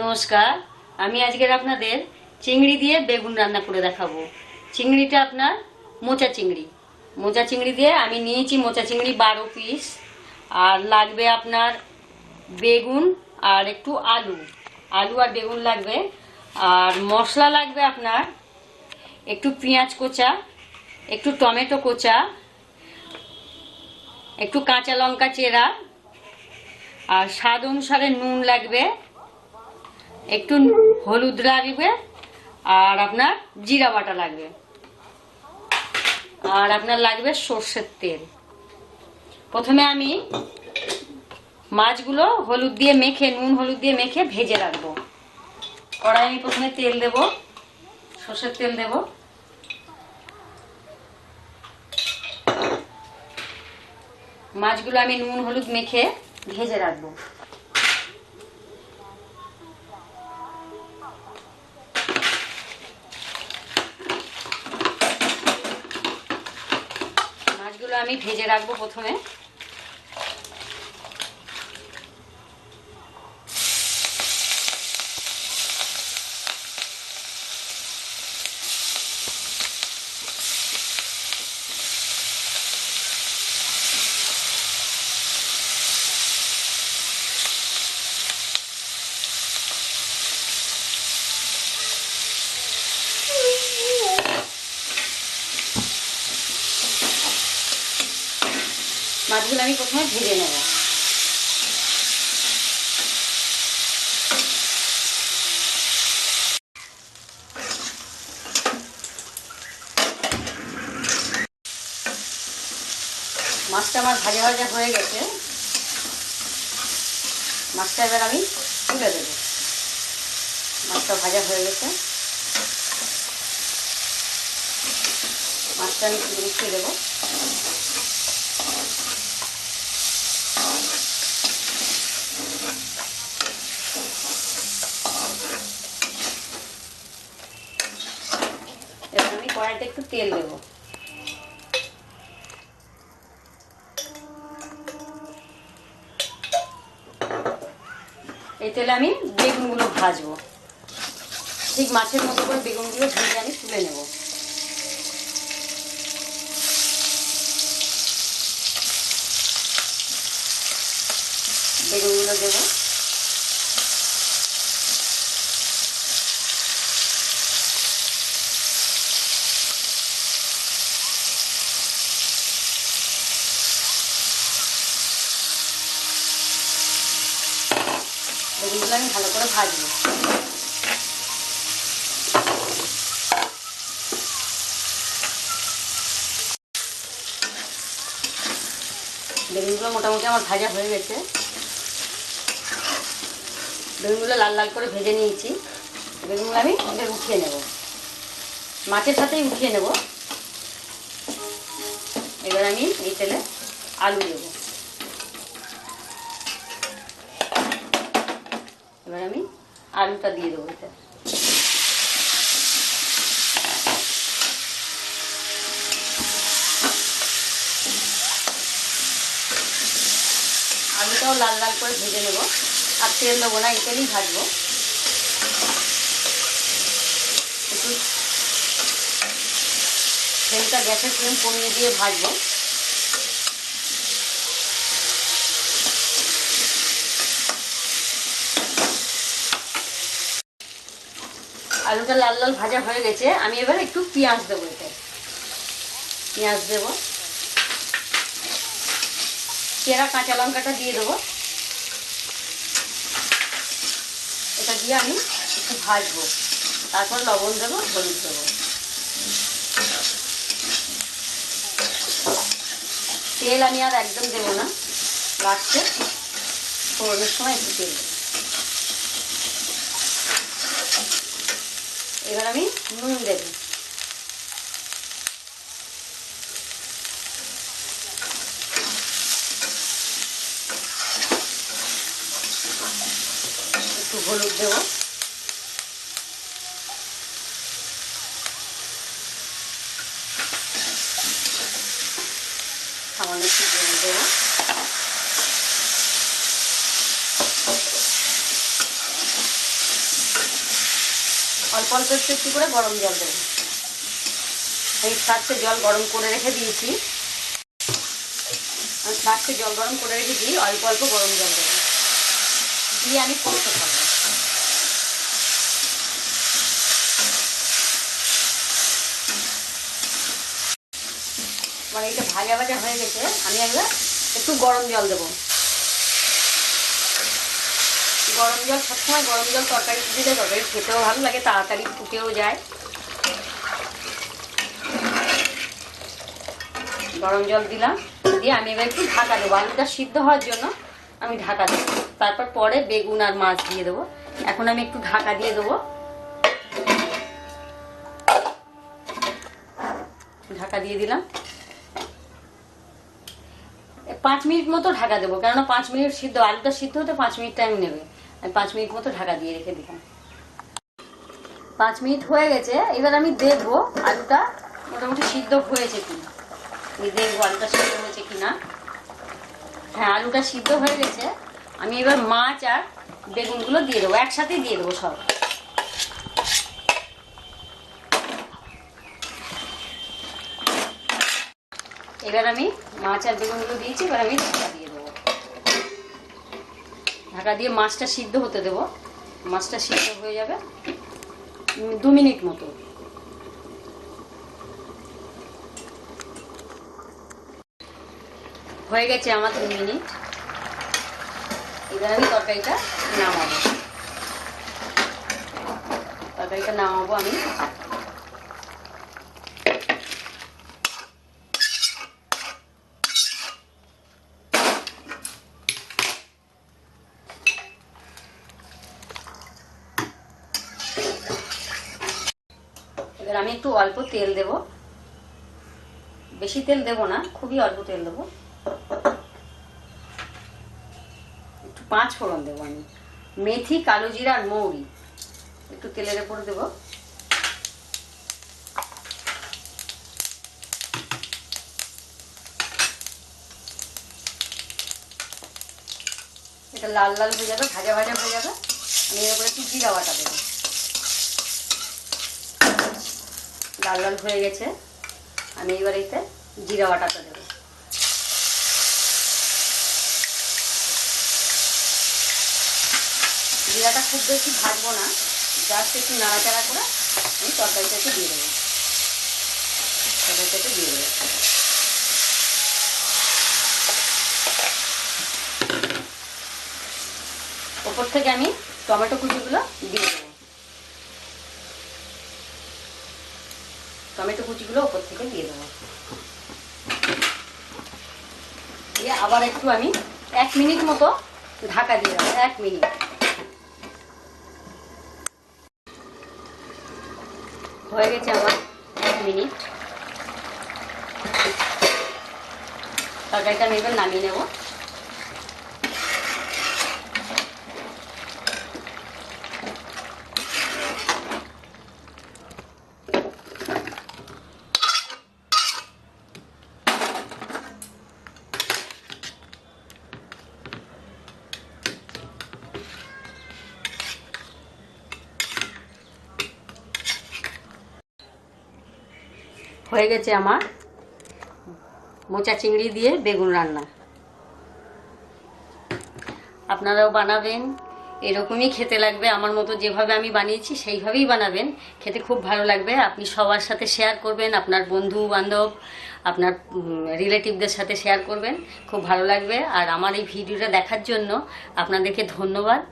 নমস্কার, আমি আজকের আপনাদের চিংড়ি দিয়ে বেগুন রান্না করে দেখাবো। চিংড়িটা আপনার মোচা চিংড়ি। মোচা চিংড়ি দিয়ে আমি নিয়েছি মোচা চিংড়ি বারো পিস আর লাগবে আপনার বেগুন আর একটু আলু। আলু আর বেগুন লাগবে, আর মশলা লাগবে আপনার একটু পেঁয়াজ কোচা, একটু টমেটো কোচা, একটু কাঁচা লঙ্কা চেরা, আর স্বাদ অনুসারে নুন লাগবে একটু হলুদ লাগবে আর আপনার জিরা বাটা লাগবে। আর আপনার লাগবে সর্ষের তেল। প্রথমে আমি মাছগুলো হলুদ দিয়ে মেখে, নুন হলুদ দিয়ে মেখে ভেজে রাখব। কড়াই আমি প্রথমে তেল দেব, সর্ষের তেল দেব। মাছগুলো আমি নুন হলুদ মেখে ভেজে রাখব। মাছগুলো আমি ভেজে রাখব প্রথমে। আমি প্রথমে ভেজে নেব। মাছটা আমার ভাজা ভাজা হয়ে গেছে। মাছটা এবার আমি তুলে দেবো। মাছটা ভাজা হয়ে গেছে। মাছটা আমি তুলে দেবো এবার আমি কড়াইতে একটু তেল দেবো। এই তেলে আমি বেগুনগুলো ভাজবো। ঠিক মাছের মতো করে বেগুনগুলো ভেজে আমি তুলে নেব। বেগুনগুলো দেবো। বেগুনগুলো আমি ভালো করে ভাজবো। বেগুনগুলো মোটামুটি আমার ভাজা হয়ে গেছে। বেগুনগুলো লাল লাল করে ভেজে নিয়েছি। বেগুনগুলো আমি এবার উঠিয়ে নেব। মাছের সাথেই উঠিয়ে নেব। এবার আমি এই তেলে আলু দেবো। এবার আমি আলুটা দিয়ে দেবো এটা। আলুটাও লাল লাল করে ভেজে নেব। আর তেল দেবো না এতেই ভাজবো। একটু তেলটা গ্যাসের ফ্লেম কমিয়ে দিয়ে ভাজবো। আলুটা লাল লাল ভাজা হয়ে গেছে, আমি এবার একটু পেঁয়াজ দেবো এতে। পেঁয়াজ দেবো। চেরা কাঁচা লঙ্কাটা দিয়ে দেবো। এটা দিয়ে আমি একটু ভাজবো। তারপর লবণ দেবো, হলুদ দেবো। তেল আমি আর একদম দেবো না। লাস্টে ফোড়নের সময় একটু তেল দেবো। এবার আমি নুন দেব একটু হলুদ দেব। সামান্য একটু জল দেবো। অল্প একটু একটু করে গরম জল দেবো। এই ফ্লাক্সে জল গরম করে রেখে দিয়েছি। আমি জল গরম করে রেখেছি অল্প অল্প গরম জল দেবো। দিয়ে আমি কষতে থাকব। মানে এটা ভাজা ভাজা হয়ে গেছে, আমি একবার একটু গরম জল দেবো। গরম জল, সবসময় গরম জল তরকারি দিলে তরকারি খেতেও ভালো লাগে, তাড়াতাড়ি ফুটেও যায়। গরম জল দিলাম, দিয়ে আমি এবার একটু ঢাকা দেবো। আলুটা সিদ্ধ হওয়ার জন্য আমি ঢাকা দেবো। তারপর পরে বেগুন আর মাছ দিয়ে দেবো। এখন আমি একটু ঢাকা দিয়ে দেবো। ঢাকা দিয়ে দিলাম। পাঁচ মিনিট মতো ঢাকা দেবো, কেননা পাঁচ মিনিট সিদ্ধ, আলুটা সিদ্ধ হতে পাঁচ মিনিট টাইম নেবে। আমি পাঁচ মিনিট মতো ঢাকা দিয়ে রেখে দিলাম। পাঁচ মিনিট হয়ে গেছে, এবার আমি দেখব আলুটা মোটামুটি সিদ্ধ হয়েছে কিনা আমি দেখব আলুটা সিদ্ধ হয়েছে কিনা হ্যাঁ আলুটা সিদ্ধ হয়ে গেছে। আমি এবার মাছ আর বেগুনগুলো দিয়ে দেবো, একসাথেই দিয়ে দেবো সব। এবার আমি মাছ আর বেগুনগুলো দিয়েছি, এবার আমি ঢাকা দিয়ে মাছটা সিদ্ধ হতে দেবো। মাছটা সিদ্ধ হয়ে যাবে দু মিনিট মতো। হয়ে গেছে আমার দু মিনিট। এবার আমি তরকারিটা নামাবো। তরকারিটা নামাবো আমি। এবার আমি একটু অল্প তেল দেব। বেশি তেল দেব না, খুবই অল্প তেল দেব। একটু পাঁচ ফোড়ন দেবো আমি। মেথি, কালো জিরা আর মৌরি। একটু তেলের উপর দেব। এটা লাল লাল হয়ে যাবে, ভাজা ভাজা হয়ে যাবে। আমি এর উপরে একটু জিরা বাটা দেবো। লাল লাল হয়ে গেছে। আমি এবার এতে জিরা বাটাটা দেবো। জিরাটা খুব বেশি ভাজবো না, জাস্ট একটু নাড়াচাড়া করে আমি তরকারিটাকে দিয়ে দেবো। তরকারিটাকে দিয়ে দেবো। ওপর থেকে আমি টমেটো কুচিগুলো দিয়ে দেবো। টমেটো কুচিগুলো ওপর থেকে দিয়ে দেবো। দিয়ে আবার একটু আমি এক মিনিট মতো ঢাকা দিয়ে দেবো, এক মিনিট। হয়ে গেছে আমার এক মিনিট। তরকারিটা আমি এবার নামিয়ে নেব। হয়ে গেছে আমার মোচা চিংড়ি দিয়ে বেগুন রান্না। আপনারাও বানাবেন, এরকমই খেতে লাগবে আমার মতো যেভাবে আমি বানিয়েছি সেইভাবেই বানাবেন, খেতে খুব ভালো লাগবে। আপনি সবার সাথে শেয়ার করবেন, আপনার বন্ধু বান্ধব আপনার রিলেটিভদের সাথে শেয়ার করবেন, খুব ভালো লাগবে। আর আমার এই ভিডিওটা দেখার জন্য আপনাদেরকে ধন্যবাদ।